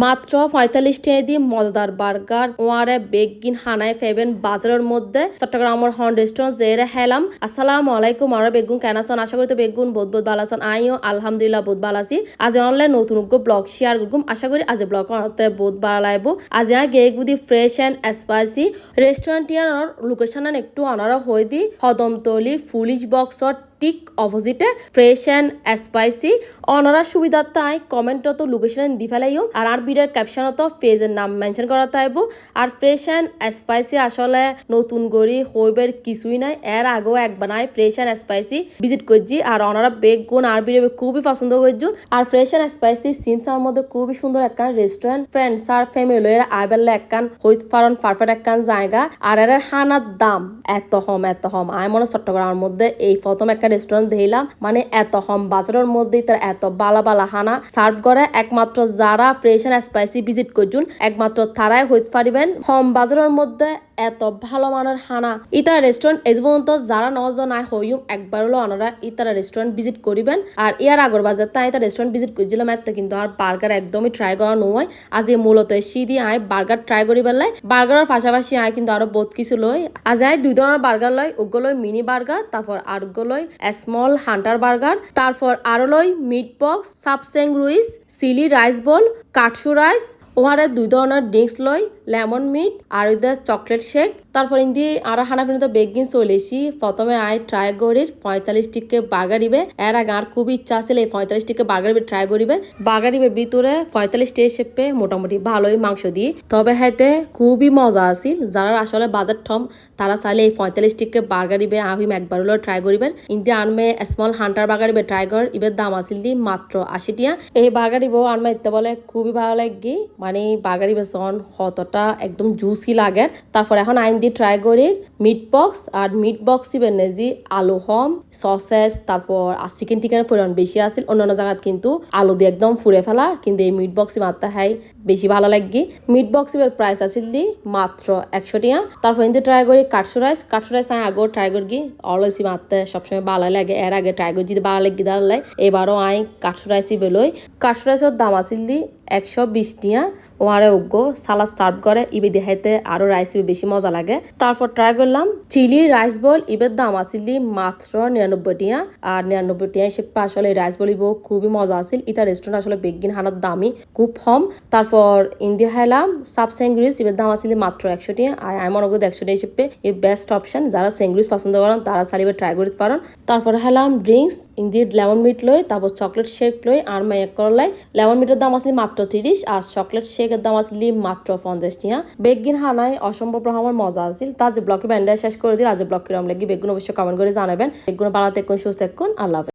মাত্র পঁয়তাল্লিশ টাকা মজাদার বার্গার, ওয়ারে বেগিন হানায়, ফেবেন, বাজারের মধ্যে চট্টগ্রামের হন রেস্টুরেন্ট জেরে হেলাম। আসসালামু আলাইকুম, আর বেগুন কেন আছেন? আশা করি তো বেগুন বহুত ভালো আছেন। আইও আলহামদুলিল্লাহ বোধ ভালো আছি। আজ অনলাইন নতুন ব্লগ শেয়ার করগুম আশা করি আজ ব্লগ অনতে ভালো লাগবো। আজ আর গে গুদি ফ্রেশ এন্ড স্পাইসি রেস্টুরেন্ট ইয়ার লোকেশন একটু অনারা হয়ে দি হদমতলি ফুলিশ বক্সর ঠিক অপোজিটে ফ্রেশ অ্যান্ড স্পাইসি। অনারা সুবিধার্থায় কমেন্টত লোকেশন দি ফেলাইও আর আর ভিডিওর ক্যাপশনত পেজের নাম মেনশন করা তাইব আর ফ্রেশ অ্যান্ড স্পাইসি আসলে নতুন গড়ি হইবের কিছুই নাই। এর আগেও একবার নাই ফ্রেশ অ্যান্ড স্পাইসি ভিজিট করছি। আর অনারা বেগ গুণ আর ভিডিও খুবই পছন্দ করছি। আর ফ্রেশ অ্যান্ড স্পাইসি সিমসার মধ্যে খুবই সুন্দর একখান রেস্টুরেন্ট। ফ্রেন্ডস আর ফ্যামিলি এর আইবেলে একখান হইত ফারন পারফেক্ট একখান জায়গা। আর এর হানার দাম এত হম এত হম। আই মনে চট্টগ্রামের মধ্যে এই প্রথম একটা রেস্টুরেন্ট দেখলাম মানে এত হম বাজারের মধ্যে তার এত বালা বালা হানা। সার্ভ করে একমাত্র যারা ফ্রেশ এন্ড স্পাইসি ভিজিট করছুন, একমাত্র তারাই হইতে পারিবেন। হম বাজারের মধ্যে এত ভালো মানের হানা। ইতার রেস্টুরেন্ট এই পর্যন্ত যারা নজন আয় হইম একবার হলো ওনারা ইতারা রেস্টুরেন্ট ভিজিট করিবেন। আর ইয়ার আগর বাজার তাই ইতার রেস্টুরেন্ট ভিজিট করছিলাম, এত কিন্তু আর বার্গার একদমই ট্রাই করা নয়। আজ এই মূলত সিদি আয় বার্গার ট্রাই করি পেলাই বার্গারের পাশাপাশি আয় কিন্তু আরও বহুত কিছু লই। আজ আয় দুই ধরনের বার্গার লই ওগুলোই মিনি বার্গার তারপর আর লই স্মল হান্টার বার্গার তারপর আরও লই মিট বক্স সাপসেং Ruiz chilli rice ball katsu rice ওহারে দুই ধরনের ড্রিঙ্কস লই লেমন মিট আর ওইদের চকলেট শেক, তারপর ইন্দি আর হানা কিন্তু বেগিন চলে এসি প্রথমে আই ট্রাই করির, পঁয়তাল্লিশ টিকে বার্গার দিবে। এর আগে আর খুব ইচ্ছা আছে এই পঁয়তাল্লিশ টিকে বার্গার ট্রাই করিবে। বার্গার দিবে ভিতরে পঁয়তাল্লিশ টি শেপে মোটামুটি ভালোই মাংস দিয়ে তবে হাইতে খুবই মজা আছিল যারা আসলে বাজার ঠম, তারা চাইলে এই পঁয়তাল্লিশ টিকে বার্গার দিবে আহিম একবার হলেও ট্রাই করিবেন। ইন্দি আনমে স্মল হান্টার বার্গার দিবে, ট্রাই কর ইবের দাম আছিল দি মাত্র আশি টিয়া। এই বার্গার দিব আনমে ইতে বলে খুবই ভালো লাগি। মানে বার্গার দিবে সন হতটা একদম জুসি লাগে। তারপর এখন আইন দিয়ে ট্রাই করি মিট বক্স আর মিট বক্স দিবেন আলু, হম সসেস তারপর আর চিকেন টিকেনের পরিমাণ বেশি আছিল। অন্যান্য জায়গাত কিন্তু আলু দিয়ে একদম ফুরে ফেলা, কিন্তু এই মিট বক্সে মাত্রা হাই বেশি ভালো লাগি। মিট বক্স এর প্রাইস আছিল দি মাত্র একশো টিয়া। তারপর ইন্দি ট্রাই করি কাটসু রাইস কাটসু রাইস আমি আগেও ট্রাই করি অলওয়েজ মাত্রে সবসময় ভালো লাগে। এর আগে ট্রাই করি, যদি ভালো লাগি দাঁড়ালে এবারও আই কাটসু রাইসই বেলই। কাটসু রাইসের দাম আছিল দি একশো বিশ টিয়া। ওয়ারে উগ্র সালাদ সার্ভ করে, ইবে দেখাইতে আরও রাইস বেশি মজা লাগে। তারপর ট্রাই করলাম, চিলি রাইস বল ইবের দাম আছিল মাত্র নিরানব্বই টিয়া। আর নিরানব্বই টিয়া হিসেবে আসলে রাইস বল ইব খুবই মজা আছিল। ইটা রেস্টুরেন্ট আসলে বেগিন হানার দামি খুব কম। তারপর ইন্ডিয়া হাইলাম সাব স্যাঙ্গুরিজ ইবের দাম আছিল মাত্র একশো টিয়া। আর আমি মনে করি একশো টিয়া হিসেবে এর বেস্ট অপশন যারা স্যাঙ্গুরিজ পছন্দ করেন, তারা চালিবে ট্রাই করতে পারেন। তারপর হেলাম ড্রিঙ্কস ইন্ডির লেমন মিট লই, তারপর চকলেট শেক লই, আর মাইক করলাই। লেমন মিটের দাম আছিল মাত্র তিরিশ, আর চকলেট শেকের দাম আসলি মাত্র পঞ্চাশ টিয়া বেগিন হানায় অসম্ভব রহমান মজা আছিল। তা যে ব্লকে ব্যান্ডায় শেষ করে দিল। আজ ব্লক কিরম লাগি বেগুন অবশ্যই কমেন্ট করে জানাবেন। বেগুন বাড়াতে কোন সুস্থ কোন আল্লাহ।